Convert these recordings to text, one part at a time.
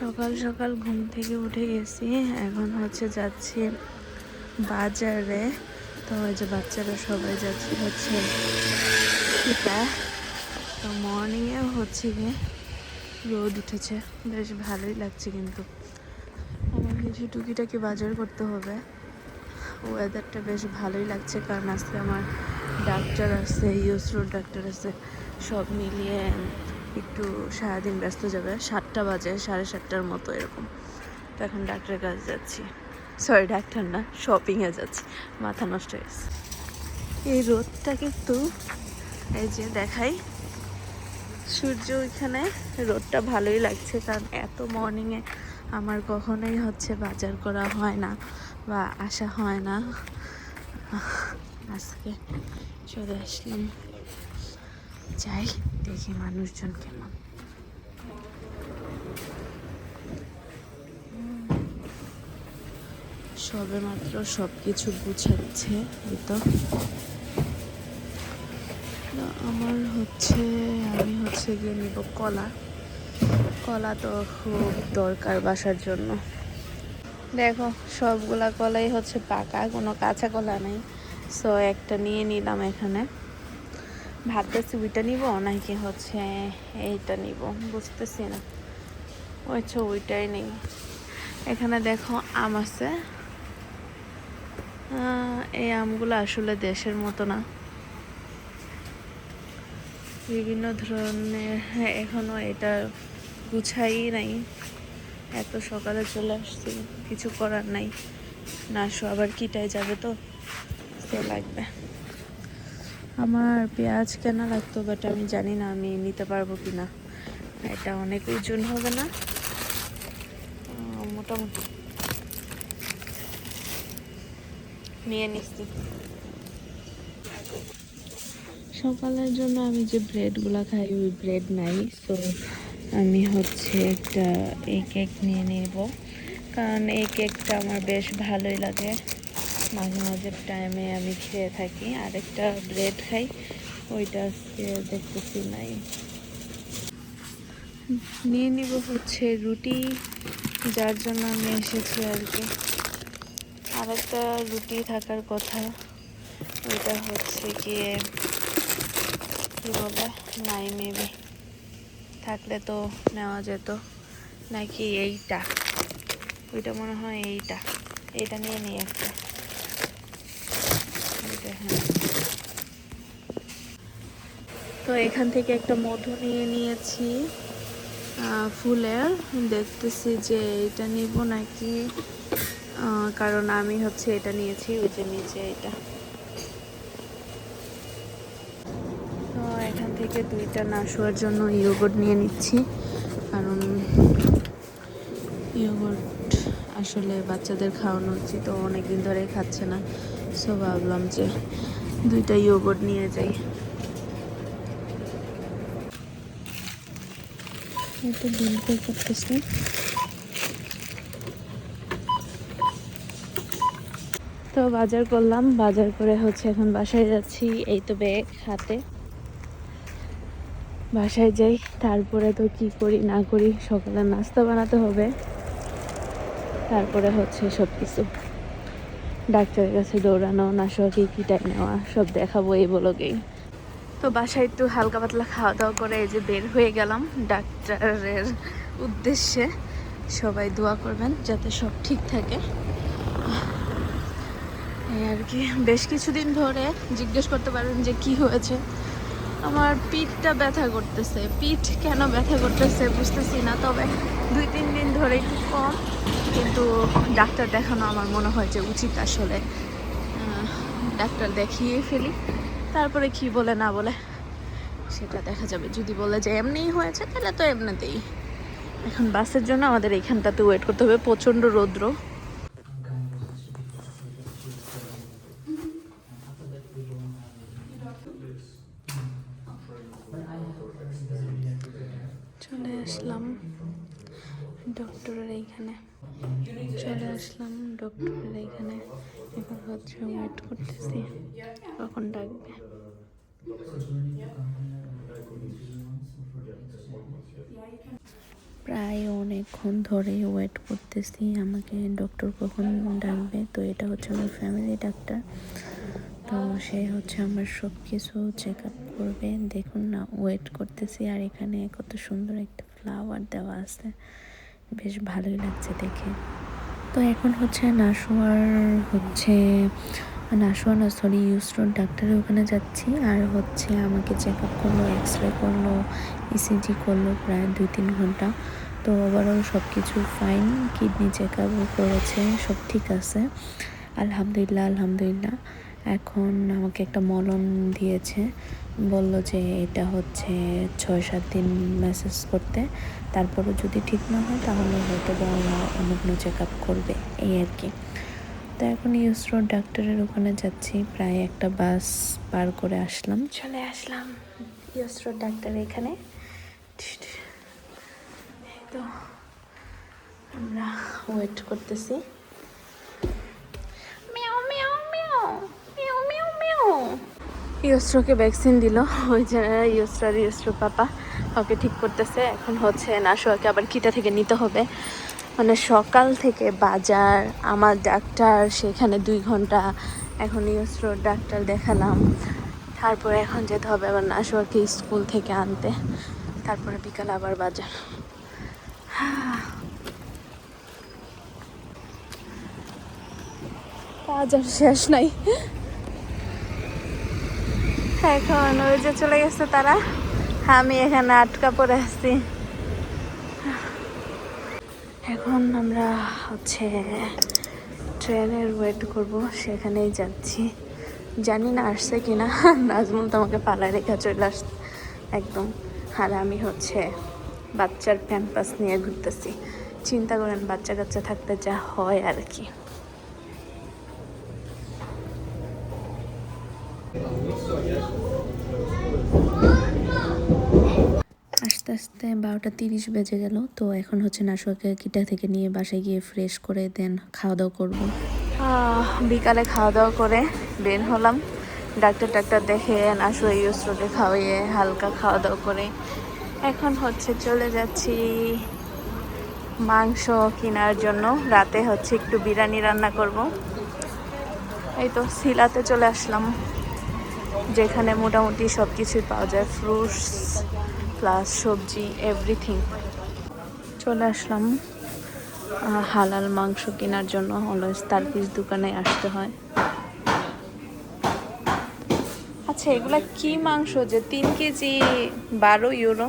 সকাল সকাল ঘুম থেকে উঠে গেছি। এখন হচ্ছে যাচ্ছি বাজারে। তো ওই যে বাচ্চারা সবাই যাচ্ছে হচ্ছে এটা। তো মর্নিংয়ে হচ্ছে গিয়ে রোদ উঠেছে। বেশ ভালোই লাগছে কিন্তু। আমার কিছু টুকিটাকি বাজার করতে হবে। ওয়েদারটা বেশ ভালোই লাগছে কারণ আজকে আমার ডাক্তার আছে ইউসরোড ডাক্তার আছে, সব মিলিয়ে একটু সারাদিন ব্যস্ত যাবে। সাতটা বাজে, সাড়ে সাতটার মতো এরকম। তো এখন ডাক্তারের কাছে যাচ্ছি। সরি ডাক্তার না শপিংয়ে যাচ্ছি। মাথা নষ্ট হয়ে গেছে। এই রোদটা কিন্তু, এই যে দেখাই, সূর্য ওইখানে, রোদটা ভালোই লাগছে কারণ এত মর্নিংয়ে আমার কখনোই হচ্ছে বাজার করা হয় না বা আসা হয় না। আজকে চলে আসলাম। যাই। দেখি মানুষজন কেমন। সবে মাত্র সব কিছু গুছাচ্ছে, এই তো। আমার হচ্ছে, আমি হচ্ছে গিয়ে নিব কলা। কলা তো খুব দরকার বাসার জন্য। দেখো, সবগুলা কলাই হচ্ছে পাকা, কোনো কাঁচা কলা নেই। সো একটা নিয়ে নিলাম এখানে। ভাবতেছি ওইটা নিব নাকি হচ্ছে এইটা নিব বুঝতেছি না। আচ্ছা ওইটাই নেই। এখানে দেখো আম আছে। এই আমগুলো আসলে দেশের মতো না। বিভিন্ন ধরনের হ্যাঁ, এখনও এটা গুছাই নাই। এত সকালে চলে আসছি কিছু করার নাই। না আবার কিটায় যাবে তো? সে লাগবে। আমার পেঁয়াজ কেনা লাগতো বাট আমি জানি না আমি নিতে পারব কি না এটা অনেক ওজন হবে না। মোটামুটি। নিয়ে নিচ্ছি। সকালের জন্য আমি যে ব্রেডগুলো খাই, ওই ব্রেড নাই। সো আমি হচ্ছে একটা এই কেক নিয়ে নিব। কারণ এই কেকটা আমার বেশ ভালোই লাগে। মাঝে মাঝে টাইমে আমি খেয়ে থাকি। আরেকটা ব্রেড খাই, ওইটা আজকে দেখতেছি নাই। নিয়ে নিব হচ্ছে রুটি, যার জন্য আমি এসেছি আর কি। আরেকটা রুটি থাকার কথা, ওইটা হচ্ছে গিয়ে, কি বলে, নাই মেবি থাকলে তো নেওয়া যেত, নাকি এইটা? ওইটা মনে হয় এইটা। এইটা নিয়ে নিই একটা। তো এখান থেকে একটা মধু নিয়ে নিয়েছি ফুলের। দেখতেছি যে এটা নিব নাকি কারণ আমি হচ্ছে এটা নিয়েছি, ওই যে নিচে এটা। তো এখান থেকে দুইটা না শোয়ার জন্য ইয়োগট নিয়ে নিচ্ছি, কারণ ইয়োগট আসলে বাচ্চাদের খাওয়ানো উচিত অনেকদিন ধরে খাচ্ছে না। সো ভাবলাম যে দুইটা ইয়োগট নিয়ে যাই। তো বাজার করলাম, বাজার করে হচ্ছে এখন বাসায় যাচ্ছি, এই তো ব্যাগ হাতে। বাসায় যাই, তারপরে তো কি করি না করি, সকালে নাস্তা বানাতে হবে। তারপরে হচ্ছে সব কিছু ডাক্তারের কাছে দৌড়ানো নাশকি কিটাই নেওয়া, সব দেখাবো এই বলকেই তো বাসায় একটু হালকা পাতলা খাওয়া দাওয়া করে এই যে বের হয়ে গেলাম ডাক্তারের উদ্দেশ্যে। সবাই দোয়া করবেন যাতে সব ঠিক থাকে। এই আর কি, বেশ কিছুদিন ধরে জিজ্ঞেস করতে পারেন যে কি হয়েছে। আমার পিঠটা ব্যথা করতেছে। পিঠ কেন ব্যথা করতেছে বুঝতেছি না, তবে দুই তিন দিন ধরে একটু কম। কিন্তু ডাক্তার দেখানো আমার মনে হয় যে উচিত আসলে ডাক্তার দেখিয়ে ফেলি। তারপরে কি বলে না বলে সেটা দেখা যাবে। যদি বলে যে এমনিই হয়েছে, তাহলে তো এমনিতেই। এখন বাসের জন্য আমাদের এখানটাতে ওয়েট করতে হবে। প্রচণ্ড রৌদ্র চলে আসলাম ডক্টরের এইখানে চলে আসলাম ডক্টরের এইখানে এখন হচ্ছে ওয়েট করতেছি কখন ডাকবে প্রায় অনেকক্ষণ ধরে ওয়েট করতেছি, আমাকে ডক্টর কখন ডাকবে? তো এটা হচ্ছে আমার ফ্যামিলি ডাক্তার তো সে হচ্ছে আমার সব কিছু চেক আপ করবে। দেখুন না ওয়েট করতেছি আর এখানে কত সুন্দর একটা ফ্লাওয়ার দেওয়া আছে। বেশ ভালোই লাগছে দেখে। তো এখন হচ্ছে নাসোয়ার হচ্ছে নাসোয়া না সরি ইউস্টোর ডাক্তারের ওখানে যাচ্ছি। আর হচ্ছে আমাকে চেক আপ করল এক্স রে করল ইসিজি করল প্রায় দুই তিন ঘণ্টা। তো ওভারঅল সব কিছু ফাইন কিডনি চেক আপও করেছে, সব ঠিক আছে। আলহামদুলিল্লাহ আলহামদুলিল্লাহ। এখন আমাকে একটা মলম দিয়েছে, বলল যে এটা হচ্ছে ছয় সাত দিন মেসেজ করতে। তারপরও যদি ঠিক না হয়, তাহলে হয়তো বা অন্য কোনো চেক আপ করবে, এই আর কি। তো এখন ইউসরোড ডাক্তারের ওখানে যাচ্ছি। প্রায় একটা বাস পার করে আসলাম। চলে আসলাম ইউসরোড ডাক্তার এখানে। তো আমরা ওয়েট করতেছি। ইউস্ট্রোকে ভ্যাকসিন দিল। ওই যে ইউস্ট্রার ইউস্ট্রো পাপা। ওকে ঠিক করতেছে। এখন হচ্ছে নাশোয়াকে আবার কিটা থেকে নিতে হবে। মানে সকাল থেকে বাজার, আমার ডাক্তার, সেখানে দুই ঘণ্টা। এখন ইউস্ট্রোর ডাক্তার দেখালাম। তারপরে এখন যেতে হবে আবার নাশোয়াকে স্কুল থেকে আনতে। তারপরে বিকাল আবার বাজার। বাজার শেষ নাই। এখন ওই যে চলে গেছে তারা। আমি এখানে আটকা পড়ে আছি। এখন আমরা হচ্ছে ট্রেনের ওয়েট করব, সেখানেই যাচ্ছি। জানি না আসছে কি না নাজমুল তোমাকে পালা রেখা চলে আস, একদম। আর আমি হচ্ছে বাচ্চার প্যাম্পাস নিয়ে ঘুরতেছি। চিন্তা করেন বাচ্চা কাচ্চা থাকতে যা হয় আর কি। আস্তে বারোটা তিরিশ বেজে গেল। তো এখন হচ্ছে নাশোয়াকে কিটা থেকে নিয়ে বাসায় গিয়ে ফ্রেশ করে দেন খাওয়া দাওয়া করব বিকালে খাওয়া দাওয়া করে বের হলাম। ডাক্তার টাক্তার দেখে নাশোয়া ইউসরোকে খাওয়িয়ে হালকা খাওয়া দাওয়া করে এখন হচ্ছে চলে যাচ্ছি মাংস কেনার জন্য। রাতে হচ্ছে একটু বিরিয়ানি রান্না করব। এই তো সিলাতে চলে আসলাম, যেখানে মোটামুটি সব কিছুই পাওয়া যায় ফ্রুটস প্লাস সবজি এভরিথিং চলে আসলাম হালাল মাংস কেনার জন্য। অলওয়েজ তার পিস দোকানে আসতে হয়। আচ্ছা এগুলা কি মাংস? যে তিন কেজি বারো ইউরো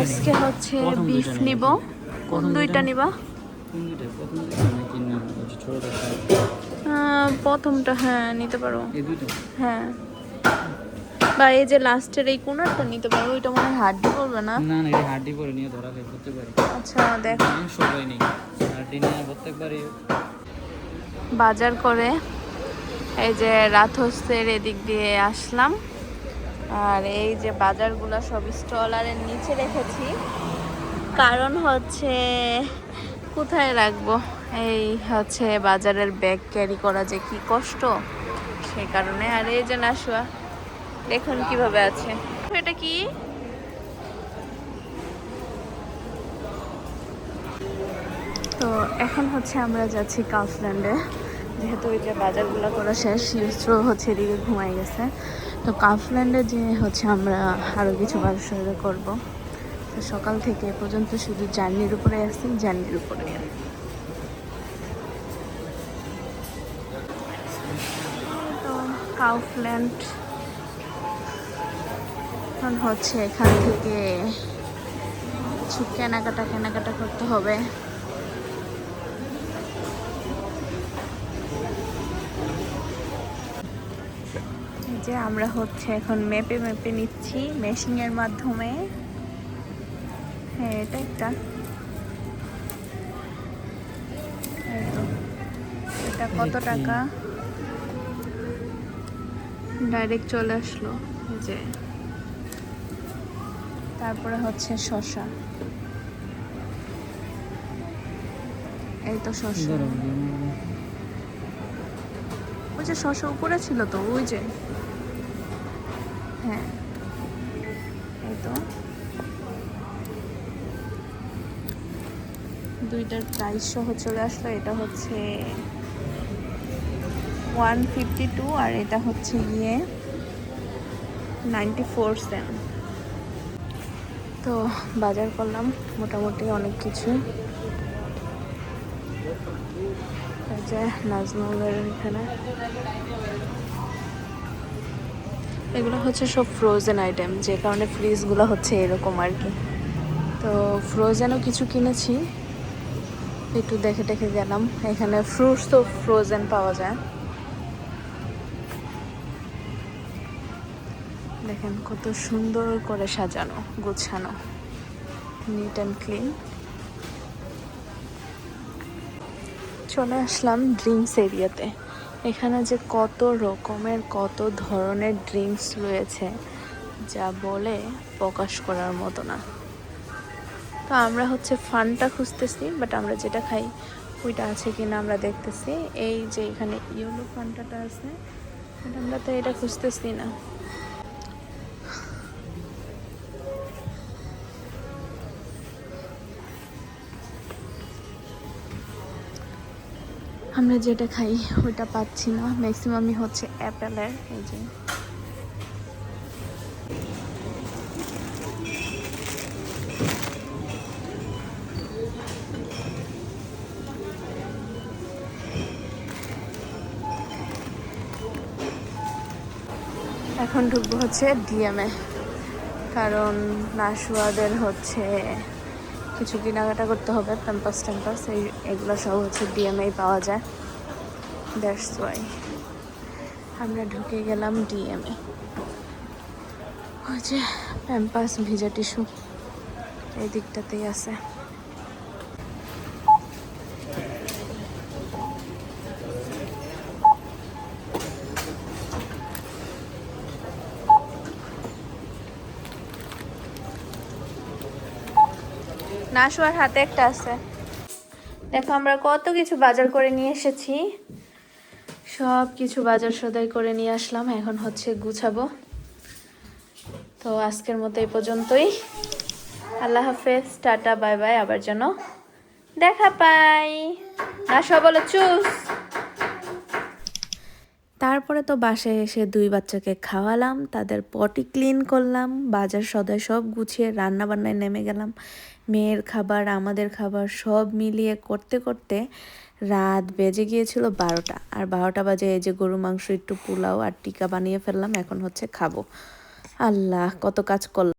আজকে হচ্ছে বিফ নিব। কোন দুইটা? নিবা? প্রথমটা হ্যাঁ নিতে পারো। হ্যাঁ। বা এই যে লাস্টের এই কোনারটা নিতে পারো ওইটা মনে হয় হাড্ডি পড়বে না? না না এটা হাড্ডি করে নিয়ে ধরা খাই করতে পারি। আচ্ছা দেখ। মাংস পাই নেই। হাড্ডি নিয়ে করতে পারি। বাজার করে এই যে রাথসের এদিক দিয়ে আসলাম। আর এই যে বাজারগুলো সব স্টলারের নিচে রেখেছি। কারণ হচ্ছে কোথায় রাখব? এই হচ্ছে বাজারের ব্যাগ ক্যারি করা যে কি কষ্ট। সেই কারণে আর এই যে নাশুয়া দেখুন কীভাবে আছে। এটা কি? তো এখন হচ্ছে আমরা যাচ্ছি কাফল্যান্ডে যেহেতু ওই যে বাজারগুলো করা শেষ ইউস্ট্র হচ্ছে এদিকে ঘুমাই গেছে। তো কাফল্যান্ডে যে হচ্ছে আমরা আরও কিছু বাজার করব। তো সকাল থেকে পর্যন্ত শুধু জার্নির উপরে আসছি জার্নির উপরে। কাউফল্যান্ড এখন হচ্ছে এখান থেকে কিছু কেনাকাটা কেনাকাটা করতে হবে। যে আমরা হচ্ছে এখন মেপে মেপে নিচ্ছি মেশিং এর মাধ্যমে। হ্যাঁ এটা একটা। তো। এটা কত টাকা? ডাইরেক্ট চলে আসলো যে। তারপরে হচ্ছে শসা। এই তো ওই ওই যে শশা উপরে ছিল তো ওই যে। হ্যাঁ। এই তো। দুইটার প্রাইস সহ চলে আসলো এটা হচ্ছে ওয়ান ফিফটি টু আর এটা হচ্ছে গিয়ে নাইনটি ফোর সেন্ট তো বাজার করলাম মোটামুটি অনেক কিছু। যে নাজমলের এখানে। এগুলো হচ্ছে সব ফ্রোজেন আইটেম যে কারণে ফ্রিজগুলো হচ্ছে এরকম আর কি। তো ফ্রোজেনও কিছু কিনেছি। একটু দেখে দেখে গেলাম। এখানে ফ্রুটস তো ফ্রোজেন পাওয়া যায়। দেখেন কত সুন্দর করে সাজানো, গোছানো। নিট অ্যান্ড ক্লিন চলে আসলাম ড্রিঙ্কস এরিয়াতে। এখানে যে কত রকমের, কত ধরনের ড্রিঙ্কস রয়েছে, যা বলে প্রকাশ করার মতো না। তো আমরা হচ্ছে ফানটা খুঁজতেছি বাট আমরা যেটা খাই, ওইটা আছে কিনা আমরা দেখতেছি। এই যে এখানে ইয়েলো ফান্টাটা আছে, but আমরা তো এটা খুঁজতেছি না। আমরা যেটা খাই, ওইটা পাচ্ছি না। ম্যাক্সিমামই হচ্ছে অ্যাপেলের এই যে। এখন ঢুকবো হচ্ছে ডিএমএ কারণ নাশুয়াদের হচ্ছে কিছু কেনাকাটা করতে হবে, প্যাম্পাস ট্যাম্পাস, এই এগুলো সব হচ্ছে ডিএমএ পাওয়া যায়। দ্যাটস ওয়াই আমরা ঢুকে গেলাম ডিএমএ যে প্যাম্পাস ভিজা টিস্যু, এই দিকটাতেই আছে। নাশুয়ার হাতে একটা আছে। দেখো, আমরা কত কিছু বাজার করে নিয়ে এসেছি। সব কিছু বাজার সদাই করে নিয়ে আসলাম, এখন হচ্ছে গুছাবো। তো আজকের মতো এই পর্যন্তই। আল্লাহ হাফেজ, টাটা, বাই বাই, আবার যেন দেখা পাই। নাশুয়া বলো, চুস। তারপরে তো বাসায় এসে দুই বাচ্চাকে খাওয়ালাম, তাদের পটি ক্লিন করলাম, বাজার সদাই সব গুছিয়ে রান্না বান্নায় নেমে গেলাম। মেয়ের খাবার, আমাদের খাবার সব মিলিয়ে করতে করতে রাত বেজে গিয়েছিল বারোটা। আর বারোটা বাজে এই যে গরু মাংস, একটু পোলাও আর টিকা বানিয়ে ফেললাম, এখন হচ্ছে খাব। আল্লাহ, কত কাজ করলাম।